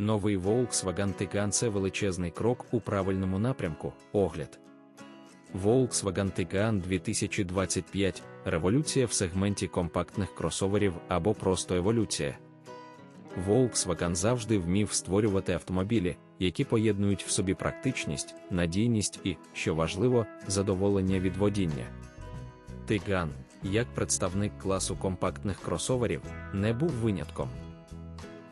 Новий Volkswagen Tiguan – це величезний крок у правильному напрямку. Огляд. Volkswagen Tiguan 2025 революція в сегменті компактних кросоверів або просто еволюція. Volkswagen завжди вмів створювати автомобілі, які поєднують в собі практичність, надійність і, що важливо, задоволення від водіння. Tiguan, як представник класу компактних кросоверів, не був винятком.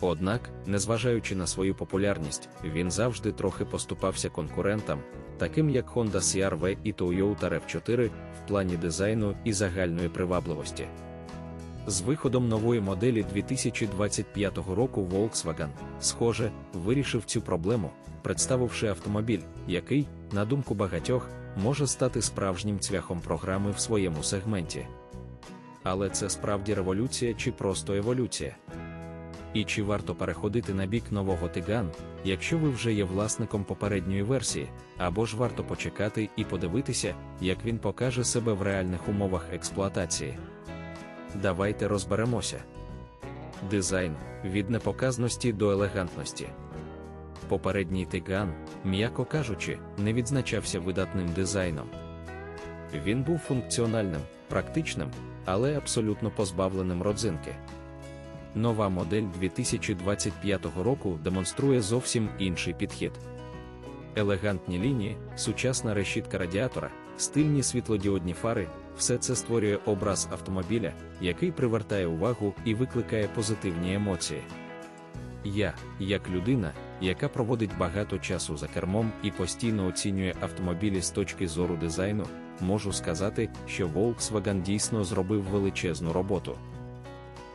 Однак, незважаючи на свою популярність, він завжди трохи поступався конкурентам, таким як Honda CR-V і Toyota RAV4 в плані дизайну і загальної привабливості. З виходом нової моделі 2025 року Volkswagen, схоже, вирішив цю проблему, представивши автомобіль, який, на думку багатьох, може стати справжнім цвяхом програми в своєму сегменті. Але це справді революція чи просто еволюція? І чи варто переходити на бік нового Тиган, якщо ви вже є власником попередньої версії, або ж варто почекати і подивитися, як він покаже себе в реальних умовах експлуатації? Давайте розберемося. Дизайн від непоказності до елегантності. Попередній Тиган, м'яко кажучи, не відзначався видатним дизайном. Він був функціональним, практичним, але абсолютно позбавленим родзинки. Нова модель 2025 року демонструє зовсім інший підхід. Елегантні лінії, сучасна решітка радіатора, стильні світлодіодні фари все це створює образ автомобіля, який привертає увагу і викликає позитивні емоції. Я, як людина, яка проводить багато часу за кермом і постійно оцінює автомобілі з точки зору дизайну, можу сказати, що Volkswagen дійсно зробив величезну роботу.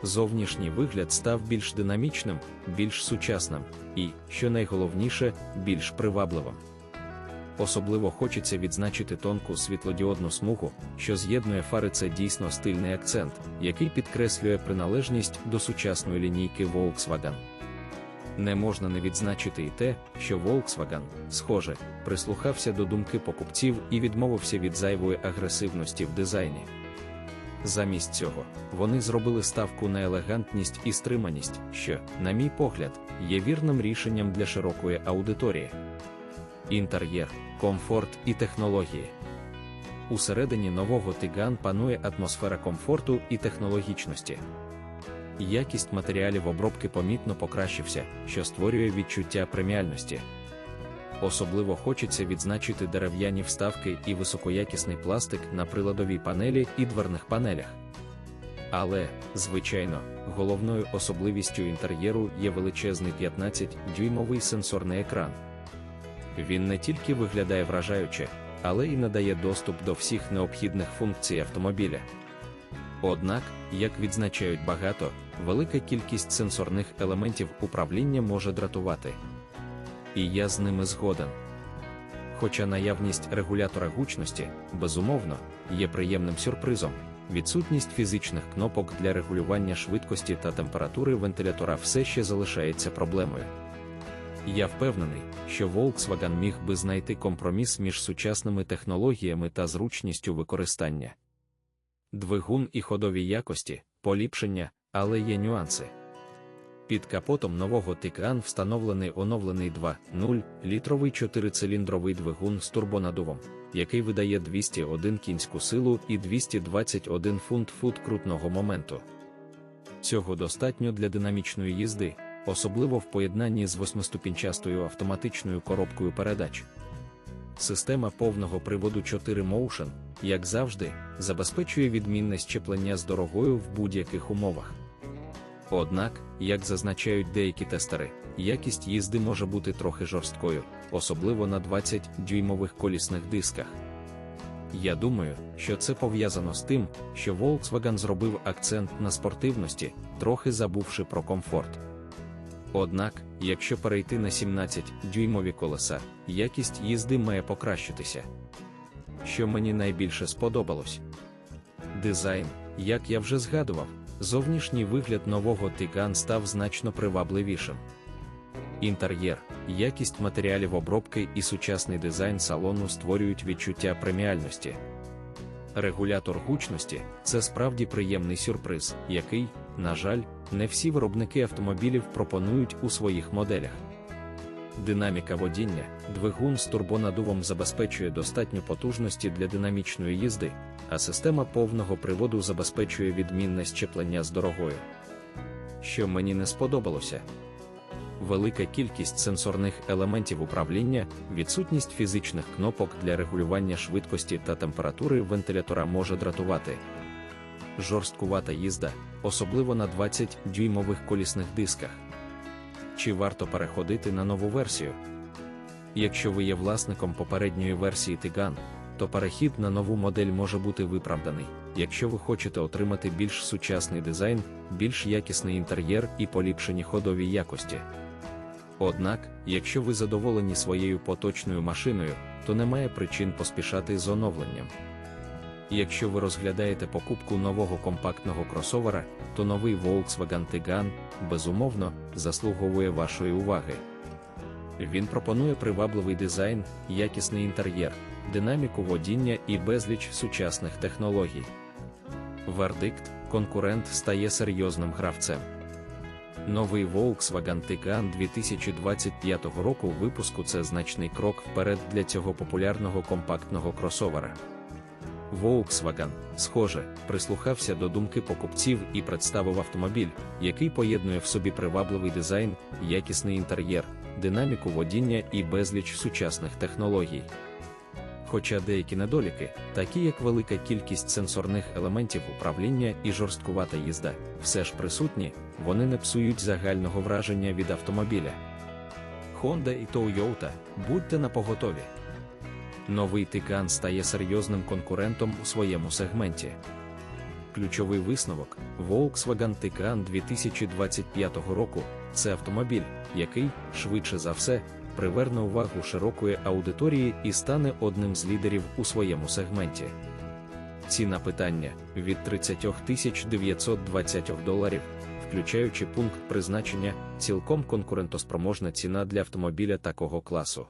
Зовнішній вигляд став більш динамічним, більш сучасним і, що найголовніше, більш привабливим. Особливо хочеться відзначити тонку світлодіодну смугу, що з'єднує фари це дійсно стильний акцент, який підкреслює приналежність до сучасної лінійки Volkswagen. Не можна не відзначити і те, що Volkswagen, схоже, прислухався до думки покупців і відмовився від зайвої агресивності в дизайні. Замість цього, вони зробили ставку на елегантність і стриманість, що, на мій погляд, є вірним рішенням для широкої аудиторії. Інтер'єр, комфорт і технології. Усередині нового Тиган панує атмосфера комфорту і технологічності. Якість матеріалів обробки помітно покращився, що створює відчуття преміальності. Особливо хочеться відзначити дерев'яні вставки і високоякісний пластик на приладовій панелі і дверних панелях. Але, звичайно, головною особливістю інтер'єру є величезний 15-дюймовий сенсорний екран. Він не тільки виглядає вражаюче, але й надає доступ до всіх необхідних функцій автомобіля. Однак, як відзначають багато, велика кількість сенсорних елементів управління може дратувати. І я з ними згоден. Хоча наявність регулятора гучності, безумовно, є приємним сюрпризом, відсутність фізичних кнопок для регулювання швидкості та температури вентилятора все ще залишається проблемою. Я впевнений, що Volkswagen міг би знайти компроміс між сучасними технологіями та зручністю використання. Двигун і ходові якості, поліпшення, але є нюанси. Під капотом нового Tiguan встановлений оновлений 2.0 літровий чотирициліндровий двигун з турбонадувом, який видає 201 кінську силу і 221 фунт-фут крутного моменту. Цього достатньо для динамічної їзди, особливо в поєднанні з восьмиступінчастою автоматичною коробкою передач. Система повного приводу 4 Motion, як завжди, забезпечує відмінне щеплення з дорогою в будь-яких умовах. Однак, як зазначають деякі тестери, якість їзди може бути трохи жорсткою, особливо на 20-дюймових колісних дисках. Я думаю, що це пов'язано з тим, що Volkswagen зробив акцент на спортивності, трохи забувши про комфорт. Однак, якщо перейти на 17-дюймові колеса, якість їзди має покращитися. Що мені найбільше сподобалось? Дизайн, як я вже згадував, зовнішній вигляд нового Тиган став значно привабливішим. Інтер'єр, якість матеріалів обробки і сучасний дизайн салону створюють відчуття преміальності. Регулятор гучності це справді приємний сюрприз, який, на жаль, не всі виробники автомобілів пропонують у своїх моделях. Динаміка водіння, двигун з турбонадувом забезпечує достатньо потужності для динамічної їзди, а система повного приводу забезпечує відмінне щеплення з дорогою. Що мені не сподобалося, велика кількість сенсорних елементів управління, відсутність фізичних кнопок для регулювання швидкості та температури вентилятора може дратувати. Жорсткувата їзда, особливо на 20-дюймових колісних дисках. Чи варто переходити на нову версію? Якщо ви є власником попередньої версії Tiggan, то перехід на нову модель може бути виправданий, якщо ви хочете отримати більш сучасний дизайн, більш якісний інтер'єр і поліпшені ходові якості. Однак, якщо ви задоволені своєю поточною машиною, то немає причин поспішати з оновленням. Якщо ви розглядаєте покупку нового компактного кросовера, то новий Volkswagen Tiguan, безумовно, заслуговує вашої уваги. Він пропонує привабливий дизайн, якісний інтер'єр, динаміку водіння і безліч сучасних технологій. Вердикт конкурент стає серйозним гравцем. Новий Volkswagen Tiguan 2025 року випуску це значний крок вперед для цього популярного компактного кросовера. Volkswagen, схоже, прислухався до думки покупців і представив автомобіль, який поєднує в собі привабливий дизайн, якісний інтер'єр, динаміку водіння і безліч сучасних технологій. Хоча деякі недоліки, такі як велика кількість сенсорних елементів управління і жорсткувата їзда, все ж присутні, вони не псують загального враження від автомобіля. Honda і Toyota, будьте напоготові. Новий Tiguan стає серйозним конкурентом у своєму сегменті. Ключовий висновок Volkswagen Tiguan 2025 року це автомобіль, який, швидше за все, приверне увагу широкої аудиторії і стане одним з лідерів у своєму сегменті. Ціна питання від 30 920 доларів, включаючи пункт призначення, цілком конкурентоспроможна ціна для автомобіля такого класу.